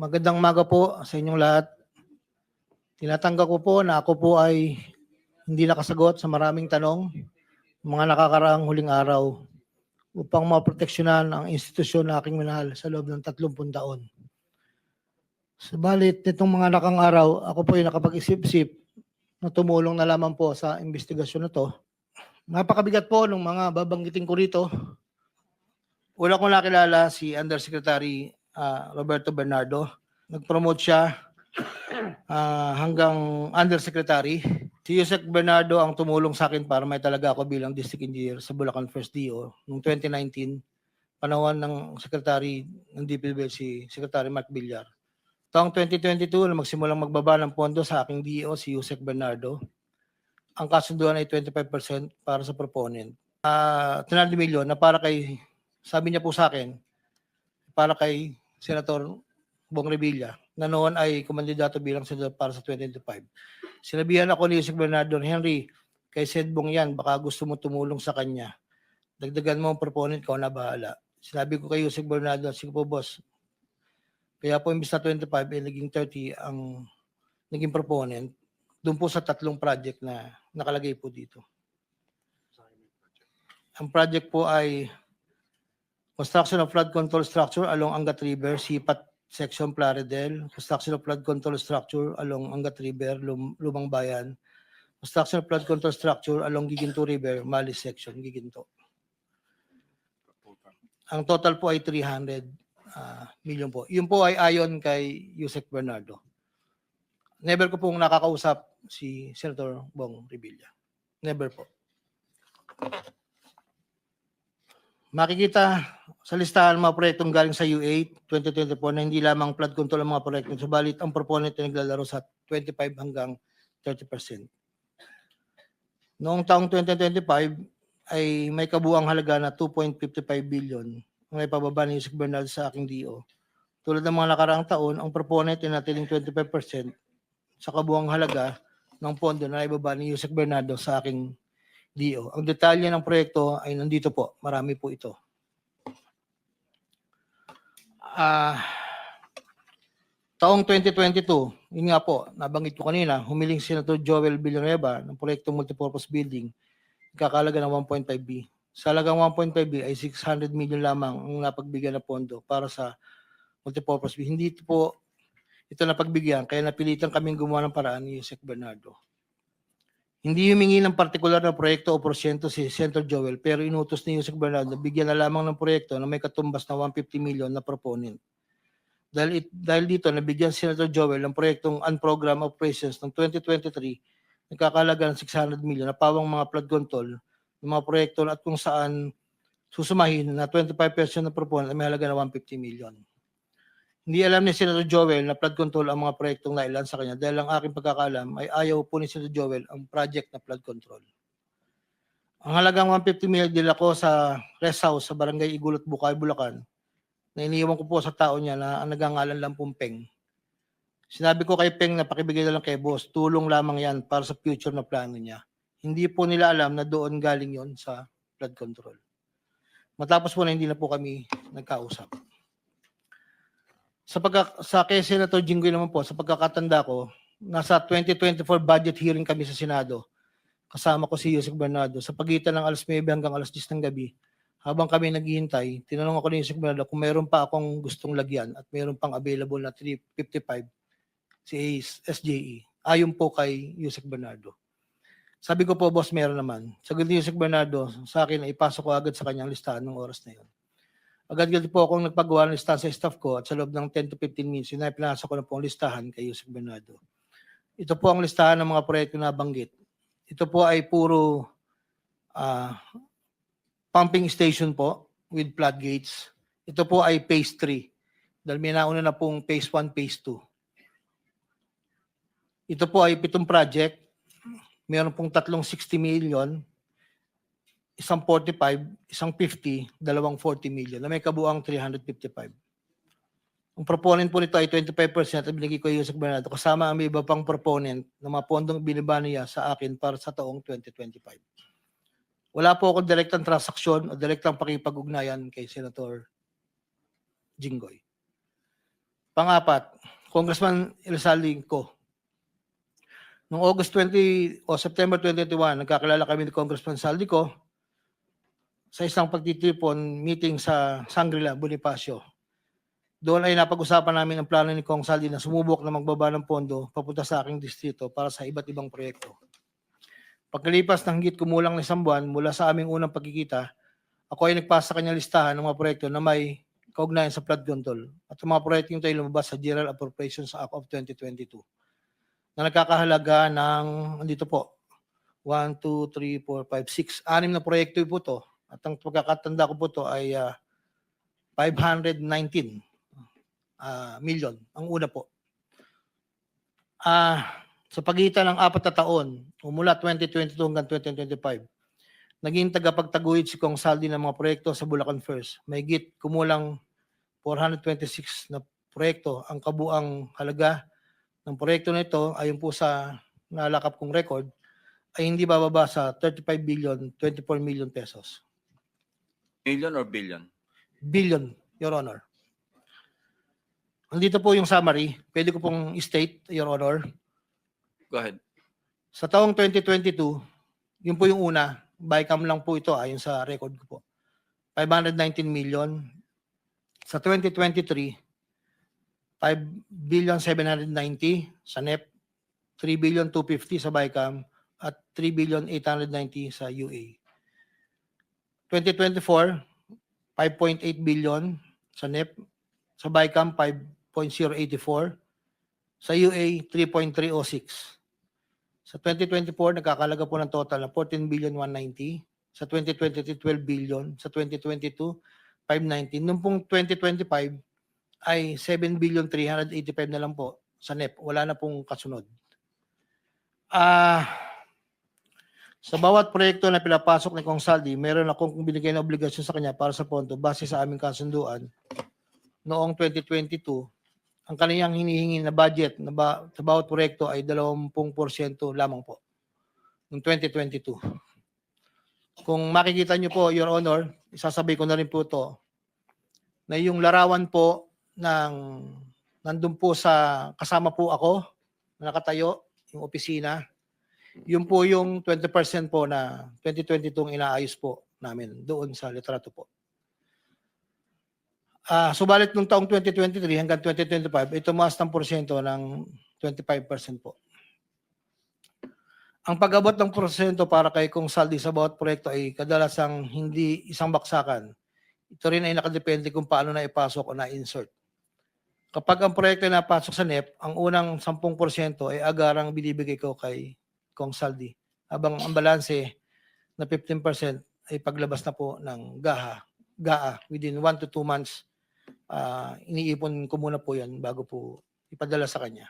Magandang maga po sa inyong lahat. Tinatanggap ko po na ako po ay hindi nakasagot sa maraming tanong mga nakakaraang huling araw upang maproteksyonan ang institusyon na aking minahal sa loob ng 30 taon. Subalit nitong mga nakang araw, ako po ay nakapag-isip-isip na tumulong na lamang po sa investigasyon na to. Napakabigat po ng mga babanggitin ko rito. Una ko nakilala si Undersecretary ah, Roberto Bernardo. Nag-promote siya ah, hanggang undersecretary. Si Yusek Bernardo ang tumulong sa akin para may talaga ako bilang district engineer sa Bulacan First DO noong 2019, panahon ng secretary ng DPWH si Secretary Mark Villar. Taong 2022, na magsimulang magbaba ng pondo sa aking DO si Yusek Bernardo. Ang kasunduan ay 25% para sa proponent. Uh, 300 million na para kay, sabi niya po sa akin, para kay Senator Bong Revilla na noon ay kumandidato bilang senador para sa 2025. Sinabihan ako ni Yusek Bernardo, Henry, kay Sed Bong yan, baka gusto mo tumulong sa kanya. Dagdagan mo ang proponent, ko na bahala. Sinabi ko kay Yusek Bernardo, sige po boss, kaya po imbis na 25, eh, naging 30 ang naging proponent. Doon po sa tatlong project na nakalagay po dito. Ang project po ay construction of flood control structure along Angat River, Sipat Section Plaridel, construction of flood control structure along Angat River, Lum- Lumang Bayan, construction of flood control structure along Giginto River, Malis Section, Giginto. Ang total po ay 300 ah, million po. Yun po ay ayon kay Yusek Bernardo. Never ko pong nakakausap si Senator Bong Revilla. Never po. Makikita sa listahan ng mga proyektong galing sa U8 2024 na hindi lamang flood control ang mga proyekto, subalit ang proponent ay naglalaro sa 25 hanggang 30%. Noong taong 2025 ay may kabuang halaga na 2.55 billion ang ipababa ni Yusek Bernal sa aking DO. Tulad ng mga nakaraang taon, ang proponent ay natiling 25% sa kabuang halaga ng pondo na ibaba ni Yusek Bernardo sa aking DO. Ang detalye ng proyekto ay nandito po. Marami po ito. Ah, taong 2022, yun nga po, nabanggit ko kanina, humiling si Senator Joel Villanueva ng proyektong multipurpose building, kakalaga ng 1.5B. Sa halagang 1.5B ay 600 million lamang ang napagbigyan na pondo para sa multipurpose building. Hindi po ito napagbigyan, kaya napilitan kaming gumawa ng paraan ni Yusek Bernardo. Hindi humingi ng partikular na proyekto o porsyento si Senator Joel pero inutos ni Yusek Bernardo bigyan na lamang ng proyekto na may katumbas na 150 million na proponent. Dahil, it- dahil dito, nabigyan si Senator Joel ng proyektong unprogrammed operations ng 2023 nagkakalaga ng 600 million na pawang mga flood control ng mga proyekto at kung saan susumahin na 25% ng proponent ay may halaga na 150 million. Hindi alam ni Senator Joel na flood control ang mga proyektong nailan sa kanya dahil ang aking pagkakalam ay ayaw po ni Senator Joel ang project na flood control. Ang halagang 150 million dila ko sa rest house sa barangay Igulot, Bukay, Bulacan na iniwan ko po sa tao niya na ang nagangalan lang pong Peng. Sinabi ko kay Peng na pakibigay na lang kay boss, tulong lamang yan para sa future na plano niya. Hindi po nila alam na doon galing yon sa flood control. Matapos po na hindi na po kami nagkausap sa pagka, sa kay Senator Jinggoy naman po, sa pagkakatanda ko, nasa 2024 budget hearing kami sa Senado. Kasama ko si Yusek Bernardo sa pagitan ng alas 9 hanggang alas 10 ng gabi. Habang kami naghihintay, tinanong ako ni Yusek Bernardo kung meron pa akong gustong lagyan at meron pang available na 355 si SJE. Ayon po kay Yusek Bernardo. Sabi ko po, boss, meron naman. Sagot ni Yusek Bernardo sa akin ipasok ko agad sa kanyang listahan ng oras na yun. Agad-agad po akong nagpagawa ng listahan sa staff ko at sa loob ng 10 to 15 minutes, pinasa ko na po ang listahan kay Yusek Bernardo. Ito po ang listahan ng mga proyekto na banggit. Ito po ay puro ah, pumping station po with floodgates. Ito po ay phase 3 dahil may nauna na pong phase 1, phase 2. Ito po ay pitong project. Meron pong tatlong 60 million isang 45, isang 50, dalawang 40 million na may kabuang 355. Ang proponent po nito ay 25% at binigay ko yung Yusek Bernardo kasama ang iba pang proponent ng mga pondong biniba niya sa akin para sa taong 2025. Wala po akong direktang transaksyon o direktang pakipag-ugnayan kay Senator Jinggoy. Pangapat, Congressman Elsaldi ko. Noong August 20 o September 2021, nagkakilala kami ni Congressman Saldico sa isang pagtitipon meeting sa Sangrila, Bonifacio. Doon ay napag-usapan namin ang plano ni Kong Saldi na sumubok na magbaba ng pondo papunta sa aking distrito para sa iba't ibang proyekto. Pagkalipas ng higit kumulang na isang buwan mula sa aming unang pagkikita, ako ay nagpasa sa kanyang listahan ng mga proyekto na may kaugnayan sa flood control at mga proyekto ito ay lumabas sa General Appropriations Act of 2022 na nagkakahalaga ng, andito po, 1, 2, 3, 4, 5, 6, anim na proyekto po to at ang pagkakatanda ko po to ay ah, 519 ah, million ang una po. Ah, sa pagitan ng apat na taon, mula 2022 hanggang 2025, naging tagapagtaguyod si Kong Saldi ng mga proyekto sa Bulacan First. May git kumulang 426 na proyekto. Ang kabuang halaga ng proyekto na ito, ayon po sa nalakap kong record, ay hindi bababa sa 35 billion, 24 million pesos. Million or billion? Billion, Your Honor. Andito po yung summary. Pwede ko pong state, Your Honor. Go ahead. Sa taong 2022, yun po yung una, bycam lang po ito ayon sa record ko po. 519 million. Sa 2023, 5 billion 790 sa NEP, 3 billion 250 sa bycam, at 3 billion 890 sa UA. 2024, 5.8 billion sa NEP, sa bycam 5.084, sa UA 3.306. Sa 2024, nagkakalaga po ng total na 14 billion 190. Sa 2023, 12 billion. Sa 2022, 519. Noong pong 2025, ay 7 billion 385 na lang po sa NEP. Wala na pong kasunod. Ah, sa bawat proyekto na pinapasok ni Kong Saldi, meron akong binigay na obligasyon sa kanya para sa pondo base sa aming kasunduan noong 2022 ang kaniyang hinihingi na budget na ba, sa bawat proyekto ay 20% lamang po noong 2022. Kung makikita niyo po, Your Honor, isasabay ko na rin po to na yung larawan po ng nandun po sa kasama po ako na nakatayo, yung opisina, yun po yung 20% po na 2022 ang inaayos po namin doon sa litrato po. Ah, subalit nung taong 2023 hanggang 2025, ito tumaas ng porsyento ng 25% po. Ang pag-abot ng porsyento para kay Kung Saldi sa bawat proyekto ay kadalasang hindi isang baksakan. Ito rin ay nakadepende kung paano na ipasok o na-insert. Kapag ang proyekto ay napasok sa NEP, ang unang 10% ay agarang binibigay ko kay Kong Saldi. Habang ang balanse na 15% ay paglabas na po ng GAHA, GAA within 1 to 2 months ah, iniipon ko muna po yan bago po ipadala sa kanya.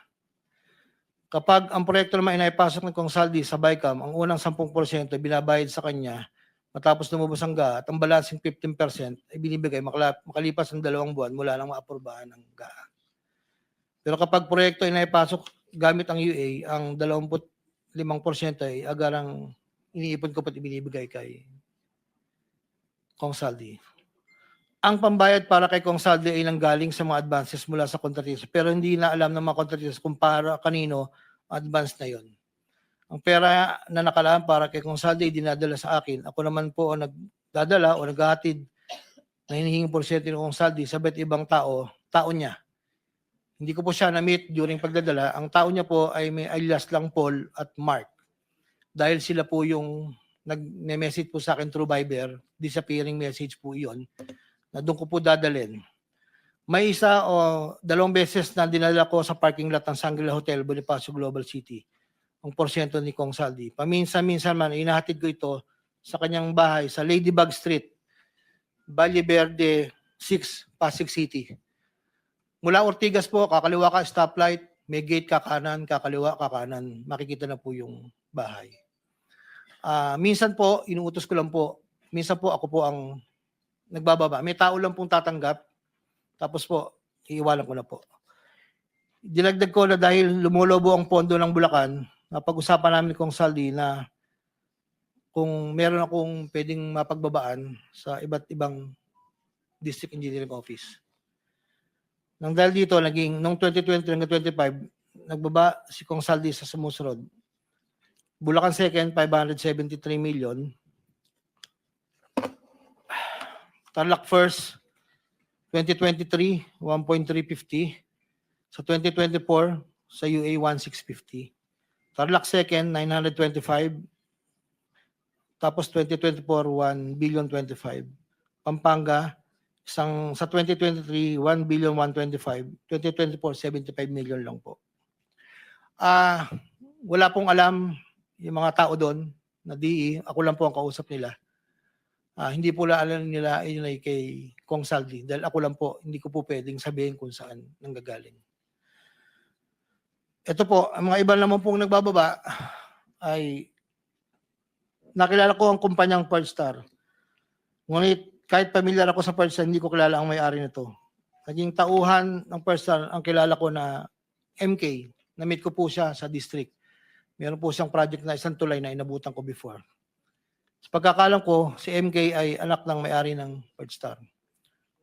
Kapag ang proyekto naman ay naipasok ng Kongsaldi sa BICAM, ang unang 10% ay binabayad sa kanya matapos lumabas ang GA at ang balancing 15% ay binibigay makalipas ang dalawang buwan mula nang maaprubahan ng GA. Pero kapag proyekto ay gamit ang UA, ang 25% ay agarang iniipon ko pat ibinibigay kay Kongsaldi ang pambayad para kay Kong Saldi ay nanggaling sa mga advances mula sa kontratista pero hindi na alam ng mga kontratista kung para kanino advance na yon. Ang pera na nakalaan para kay Kong Saldi ay dinadala sa akin. Ako naman po ang nagdadala o naghahatid na hinihinging porsyento ng Kong Saldi sa bet ibang tao, tao niya. Hindi ko po siya na-meet during pagdadala. Ang tao niya po ay may alias lang Paul at Mark. Dahil sila po yung nag-message po sa akin through Viber, disappearing message po iyon na doon ko po dadalhin. May isa o dalawang beses na dinala ko sa parking lot ng Shangri-La Hotel, Bonifacio Global City, ang porsyento ni Kong Saldi. Paminsan-minsan man, inahatid ko ito sa kanyang bahay sa Ladybug Street, Valle Verde 6, Pasig City. Mula Ortigas po, kakaliwa ka stoplight, may gate kakanan, kakaliwa kakanan, makikita na po yung bahay. Ah, minsan po, inuutos ko lang po, minsan po ako po ang nagbababa. May tao lang pong tatanggap. Tapos po, iiwalan ko na po. Dinagdag ko na dahil lumulobo ang pondo ng Bulacan, napag-usapan namin kong Saldi na kung meron akong pwedeng mapagbabaan sa iba't ibang district engineering office. Nang dahil dito, naging, noong 2020 hanggang 25, nagbaba si Kong Saldi sa sumusunod. Bulacan second, 573 million. Tarlac first, 2023, 1.350. Sa 2024, sa UA, 1.650. Tarlac second, 925. Tapos 2024, 1 billion 25. Pampanga, isang sa 2023, 1 billion 125. 2024, 75 million lang po. Ah, wala pong alam yung mga tao doon na DE, ako lang po ang kausap nila. Ah, hindi po la alam nila yun ay kay Kong Saldi dahil ako lang po, hindi ko po pwedeng sabihin kung saan nanggagaling. Ito po, ang mga iba naman pong nagbababa ay nakilala ko ang kumpanyang Pearl Star. Ngunit kahit pamilyar ako sa Star, hindi ko kilala ang may-ari nito. Naging tauhan ng Star ang kilala ko na MK. Na-meet ko po siya sa district. Meron po siyang project na isang tulay na inabutan ko before. Sa pagkakalam ko, si MK ay anak ng may-ari ng Pearl Star.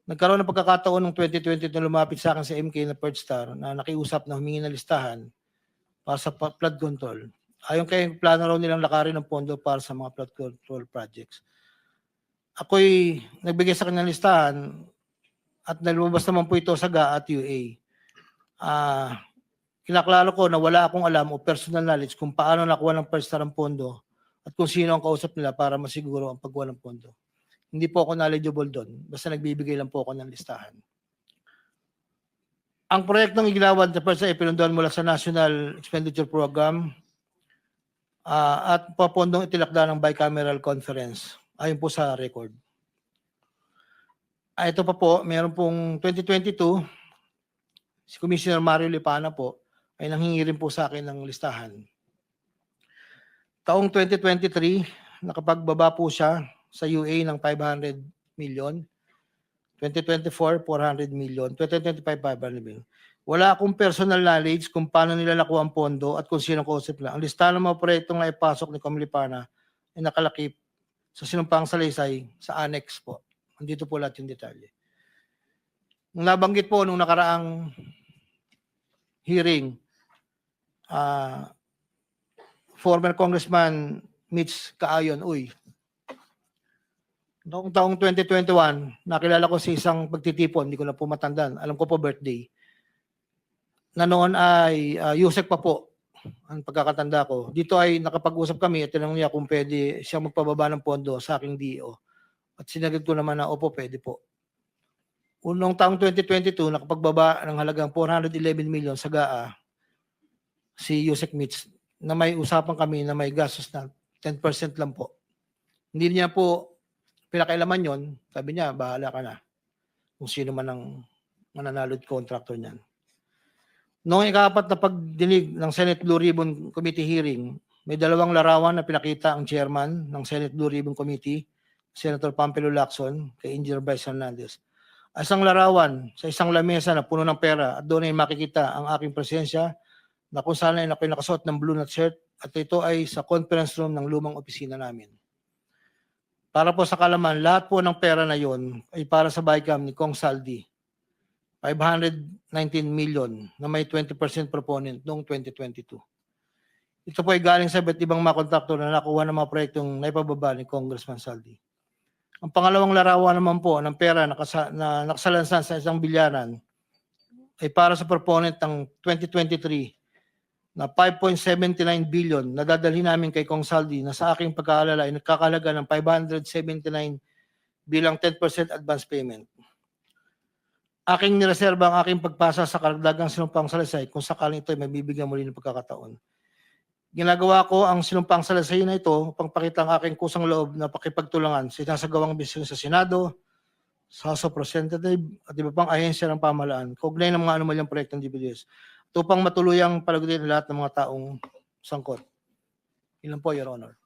Nagkaroon ng pagkakataon ng 2020 na lumapit sa akin si MK na Pearl Star na nakiusap na humingi ng listahan para sa flood control. Ayon kay plano raw nilang lakarin ng pondo para sa mga flood control projects. Ako'y nagbigay sa kanya ng listahan at nalumabas naman po ito sa GA at UA. Ah, kinaklaro ko na wala akong alam o personal knowledge kung paano nakuha ng Pearl Star ang pondo at kung sino ang kausap nila para masiguro ang pagkuha ng pondo. Hindi po ako knowledgeable doon. Basta nagbibigay lang po ako ng listahan. Ang proyektong iginawan sa PERSA ay pinunduan mula sa National Expenditure Program ah, at papondong itilakda ng bicameral conference ayon po sa record. Ah, ito pa po, meron pong 2022, si Commissioner Mario Lipana po ay nanghingi rin po sa akin ng listahan. Taong 2023, nakapagbaba po siya sa UA ng 500 million. 2024, 400 million. 2025, 500 million. Wala akong personal knowledge kung paano nila nakuha ang pondo at kung sino kausap nila. Ang listahan ng mga proyektong na ipasok ni Comlipana ay nakalakip sa sinumpang salaysay sa annex po. Andito po lahat yung detalye. Nung nabanggit po nung nakaraang hearing, ah, former Congressman Mitch Kaayon, uy, Noong taong 2021, nakilala ko si isang pagtitipon, hindi ko na po matandaan. Alam ko po birthday. Na noon ay uh, Yusek pa po ang pagkakatanda ko. Dito ay nakapag-usap kami at tinanong niya kung pwede siya magpababa ng pondo sa aking DO. At sinagot ko naman na opo, pwede po. Unong taong 2022, nakapagbaba ng halagang 411 million sa GAA si Yusek Mitch na may usapan kami na may gastos na 10% lang po. Hindi niya po pinakailaman yon, sabi niya, bahala ka na. Kung sino man ang mananalo at contractor niyan. Noong ikapat na pagdinig ng Senate Blue Ribbon Committee hearing, may dalawang larawan na pinakita ang chairman ng Senate Blue Ribbon Committee, Senator Pampelo Lacson, kay Engineer Bryce Hernandez. Isang larawan sa isang lamesa na puno ng pera at doon ay makikita ang aking presensya na kung saan ay ako'y nakasuot ng blue nut shirt at ito ay sa conference room ng lumang opisina namin. Para po sa kalaman, lahat po ng pera na yon ay para sa BICAM ni Kong Saldi. 519 million na may 20% proponent noong 2022. Ito po ay galing sa iba't ibang mga kontraktor na nakuha ng mga proyektong naipababa ni Congressman Saldi. Ang pangalawang larawan naman po ng pera na, kasa, na nakasalansan sa isang bilyaran ay para sa proponent ng 2023 na 5.79 billion na dadalhin namin kay Kong Saldi na sa aking pagkaalala ay nagkakalaga ng 579 bilang 10% advance payment. Aking nireserba ang aking pagpasa sa karagdagang sinumpang salasay kung sakaling ito ay mabibigyan muli ng pagkakataon. Ginagawa ko ang sinumpang salasay na ito upang pakita ang aking kusang loob na pakipagtulangan sa sinasagawang bisyon sa Senado, sa House of Representative at iba pang ahensya ng pamahalaan kaugnay ng mga anomalyang proyektong DPWS upang matuluyang palagutin lahat ng mga taong sangkot. Ilan po, Your Honor.